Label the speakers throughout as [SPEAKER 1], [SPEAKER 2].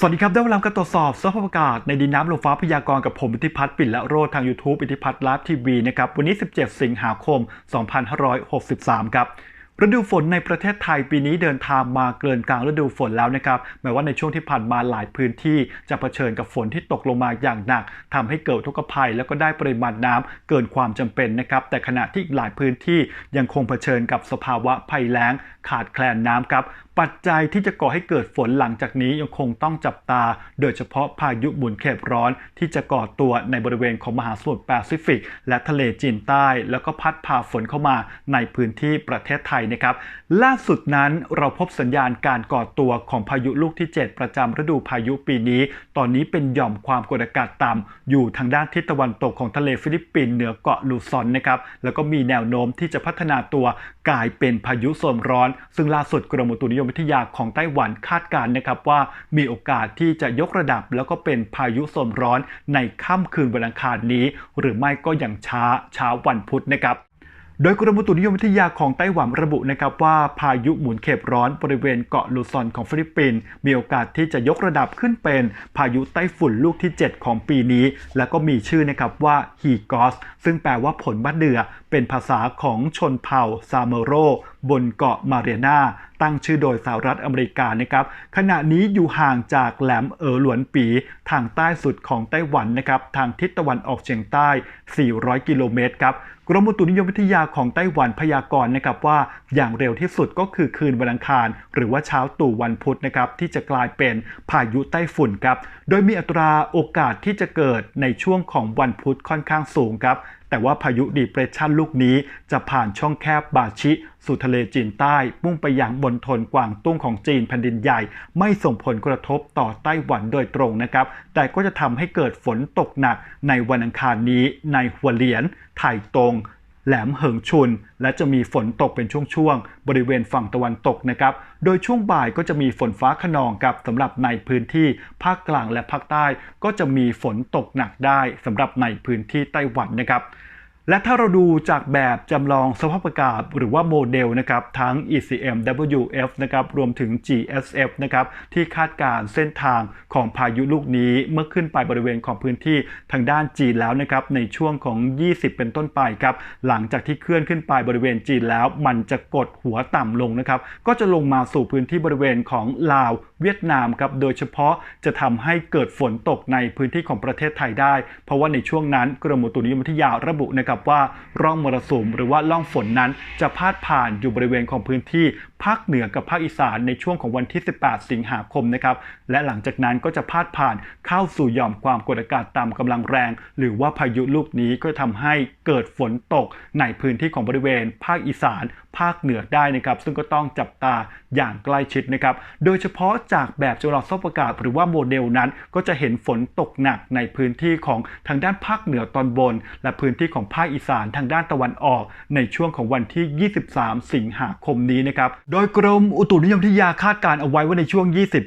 [SPEAKER 1] สวัสดีครับ ได้เวลาการตรวจสอบสภาพอากาศในดินน้ำลมฟ้าพยากรณ์กับผมอิทธิพัฒน์ปิ่นละโรดทาง YouTube อิทธิพัฒน์ไลฟ์ทีวีนะครับ วันนี้ 17 สิงหาคม 2563 ครับฤดูฝนในประเทศไทยปีนี้เดินทางมาเกินกลางฤดูฝนแล้วนะครับแม้ว่าในช่วงที่ผ่านมาหลายพื้นที่จะเผชิญกับฝนที่ตกลงมาอย่างหนักทำให้เกิดทุกภัย แล้วก็ได้ปริมาณน้ำเกินความจำเป็นนะครับ แต่ขณะที่อีกหลายพื้นที่ยังคงเผชิญกับสภาวะภัยแล้งขาดแคลนน้ำครับ ปัจจัยที่จะก่อให้เกิดฝนหลังจากนี้ยังคงต้องจับตา โดยเฉพาะพายุหมุนเขตร้อนที่จะก่อตัวในบริเวณของมหาสมุทรแปซิฟิก และทะเลจีนใต้ แล้วก็พัดพาฝนเข้ามาในพื้นที่ประเทศไทยนะครับ ล่าสุดนั้นเราพบสัญญาณการก่อตัวของพายุลูกที่ 7 ประจำฤดูพายุปีนี้ ตอนนี้เป็นหย่อมความกดอากาศต่ำอยู่ทางด้านทิศตะวันตกของทะเลฟิลิปปินส์เหนือเกาะลูซอนนะครับแล้วก็มีแนวโน้มที่จะพัฒนาตัวกลายเป็นพายุโซนร้อน ซึ่งล่าสุดกรมอุตุนิยมวิทยาของไต้หวันคาดการณ์นะครับว่ามีโอกาสที่จะยกระดับ แล้วก็เป็นพายุโซนร้อนในค่ำคืนวันอังคารนี้ หรือไม่ก็อย่างช้าเช้าวันพุธนะครับโดยกรมอุตุนิยมวิทยาของไต้หวันระบุนะครับว่าพายุหมุนเขตร้อนบริเวณเกาะลูซอนของฟิลิปปินส์มีโอกาสที่จะยกระดับขึ้นเป็นพายุไต้ฝุ่นลูกที่ 7 ของปีนี้ แล้วก็มีชื่อนะครับว่าฮีกอสซึ่งแปลว่าผลมะเดื่อเป็นภาษาของชนเผ่าซาเมโรบนเกาะมาเรียนา ตั้งชื่อโดยสหรัฐอเมริกานะครับขณะนี้อยู่ห่างจากแหลมเอ๋อหลวนปีทางใต้สุดของไต้หวันนะครับทางทิศตะวันออกเฉียงใต้ 400 กิโลเมตรครับ กรมอุตุนิยมวิทยาของไต้หวันพยากรณ์นะครับว่าอย่างเร็วที่สุดก็คือคืนวันอังคาร หรือว่าเช้าตู่วันพุธนะครับที่จะกลายเป็นพายุไต้ฝุ่นครับโดยมีอัตราโอกาสที่จะเกิดในช่วงของวันพุธค่อนข้างสูงครับแต่ว่าพายุดีเปรสชันลูกนี้จะผ่านช่องแคบบาชิสู่ทะเลจีนใต้ มุ่งไปยังบนทนกวางตุ้งของจีนแผ่นดินใหญ่ ไม่ส่งผลกระทบต่อไต้หวันโดยตรงนะครับ แต่ก็จะทำให้เกิดฝนตกหนักในวันอังคารนี้ในหัวเหลียน ไถ่ตรง แหลมเหิงชุน และจะมีฝนตกเป็นช่วงๆ บริเวณฝั่งตะวันตกนะครับ โดยช่วงบ่ายก็จะมีฝนฟ้าขนองกับสำหรับในพื้นที่ภาคกลางและภาคใต้ ก็จะมีฝนตกหนักได้สำหรับในพื้นที่ไต้หวันนะครับ และถ้าเราดูจากแบบจำลองสภาพอากาศหรือว่าโมเดลนะครับทั้ง ECM WF นะครับรวมถึง GSF นะครับที่คาดการเส้นทางของพายุลูกนี้เมื่อขึ้นไปบริเวณของพื้นที่ทางด้านจีนแล้วนะครับในช่วงของ 20 เป็นต้นไปครับหลังจากที่เคลื่อนขึ้นไปบริเวณจีนแล้ว มันจะกดหัวต่ำลงนะครับก็จะลงมาสู่พื้นที่บริเวณของลาวเวียดนามครับโดยเฉพาะจะทำให้เกิดฝนตกในพื้นที่ของประเทศไทยได้ เพราะว่าในช่วงนั้นกรมอุตุนิยมวิทยาระบุนะครับว่าร่องมรสุมหรือว่าร่องฝนนั้นจะพาดผ่านอยู่บริเวณของพื้นที่ภาคเหนือกับภาคอีสานในช่วงของวันที่ 18 สิงหาคมนะครับ และหลังจากนั้นก็จะพาดผ่านเข้าสู่หย่อมความกดอากาศต่ำกำลังแรง หรือว่าพายุลูกนี้ก็ทำให้เกิดฝนตกในพื้นที่ของบริเวณ ภาคอีสาน ภาคเหนือได้นะครับ ซึ่งก็ต้องจับตาอย่างใกล้ชิดนะครับ โดยเฉพาะจากแบบจำลองสภาพอากาศหรือว่าโมเดลนั้น ก็จะเห็นฝนตกหนักในพื้นที่ของทางด้านภาคเหนือตอนบน และพื้นที่ของภาคอีสานทางด้านตะวันออก ในช่วงของวันที่ 23 สิงหาคมนี้นะครับโดยกรมอุตุนิยมวิทยาคาดการณ์เอาไว้ว่าในช่วง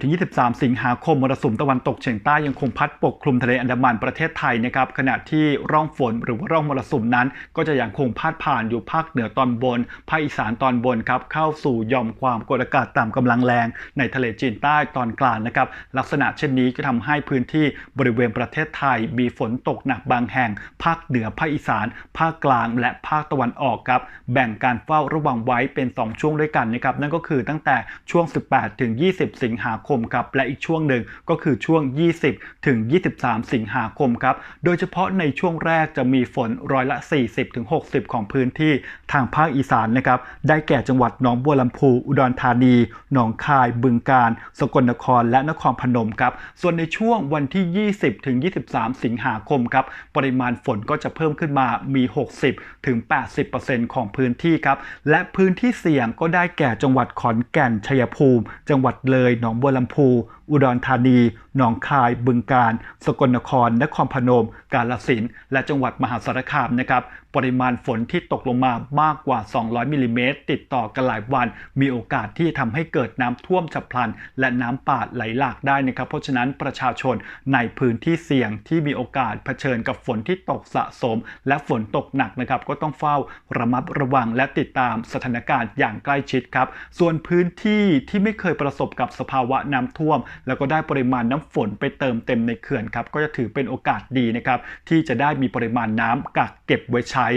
[SPEAKER 1] 20-23 สิงหาคมมรสุมตะวันตกเฉียงใต้ยังคงพัดปกคลุมทะเลอันดามันประเทศไทยนะครับขณะที่ร่องฝนหรือว่าร่องมรสุมนั้น ก็จะยังคงพาดผ่านอยู่ภาคเหนือตอนบน ภาคอีสานตอนบนครับเข้าสู่ย่อมความกดอากาศต่ำกำลังแรง ในทะเลจีนใต้ตอนกลางนะครับลักษณะเช่นนี้ก็ทำให้พื้นที่บริเวณประเทศไทย มีฝนตกหนักบางแห่ง ภาคเหนือภาคอีสาน ภาคกลาง และภาคตะวันออกครับแบ่งการเฝ้าระวังไว้เป็น 2 ช่วงด้วยกันนะครับนั่นก็คือตั้งแต่ช่วง 18 ถึง 20 สิงหาคมครับและอีกช่วงหนึ่งก็คือช่วง 20 ถึง 23 สิงหาคมครับโดยเฉพาะในช่วงแรกจะมีฝนร้อยละ 40 ถึง 60 ของพื้นที่ทางภาคอีสานนะครับได้แก่จังหวัดหนองบัวลำพูอุดรธานี หนองคาย บึงกาฬสกลนครและนครพนมครับส่วนในช่วงวันที่ 20 ถึง 23 สิงหาคมครับปริมาณฝนก็จะเพิ่มขึ้นมามี 60 ถึง 80%ของพื้นที่ครับและพื้นที่เสี่ยงก็ได้แก่จังหวัดขอนแก่นชัยภูมิ จังหวัดเลย หนองบัวลำพู อุดรธานี หนองคาย บึงกาฬสกลนคร นครพนม กาฬสินธุ์และจังหวัดมหาสารคามนะครับปริมาณฝนที่ตกลงมามากกว่า 200มิลลิเมตรติดต่อกันหลายวัน มีโอกาสที่จะทำให้เกิดน้ำท่วมฉับพลัน และน้ำป่าไหลหลากได้นะครับ เพราะฉะนั้นประชาชนในพื้นที่เสี่ยงที่มีโอกาสเผชิญกับฝนที่ตกสะสม และฝนตกหนักนะครับ ก็ต้องเฝ้าระมัดระวังและติดตามสถานการณ์อย่างใกล้ชิดครับ ส่วนพื้นที่ที่ไม่เคยประสบกับสภาวะน้ำท่วมแล้วก็ได้ปริมาณน้ำฝนไปเติมเต็มในเขื่อนครับก็จะถือเป็นโอกาสดีนะครับที่จะได้มีปริมาณน้ำกักเก็บไว้ใช้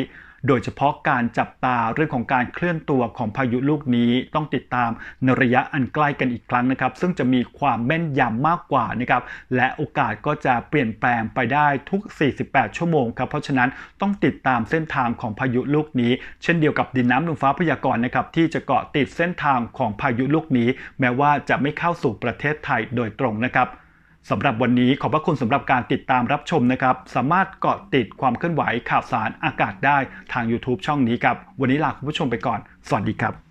[SPEAKER 1] โดยเฉพาะการจับตาเรื่องของการเคลื่อนตัวของพายุลูกนี้ต้องติดตามในระยะอันใกล้กันอีกครั้งนะครับ ซึ่งจะมีความแม่นยำมากกว่านะครับและโอกาสก็จะเปลี่ยนแปลงไปได้ทุก 48 ชั่วโมงครับเพราะฉะนั้นต้องติดตามเส้นทางของพายุลูกนี้ เช่นเดียวกับดินน้ำลมฟ้าพยากรณ์นะครับที่จะเกาะติดเส้นทางของพายุลูกนี้ แม้ว่าจะไม่เข้าสู่ประเทศไทยโดยตรงนะครับ สำหรับวันนี้ขอบพระคุณสำหรับการติดตามรับชมนะครับ สามารถเกาะติดความเคลื่อนไหวข่าวสารอากาศได้ทาง YouTube ช่องนี้ครับ วันนี้ลาคุณผู้ชมไปก่อน สวัสดีครับ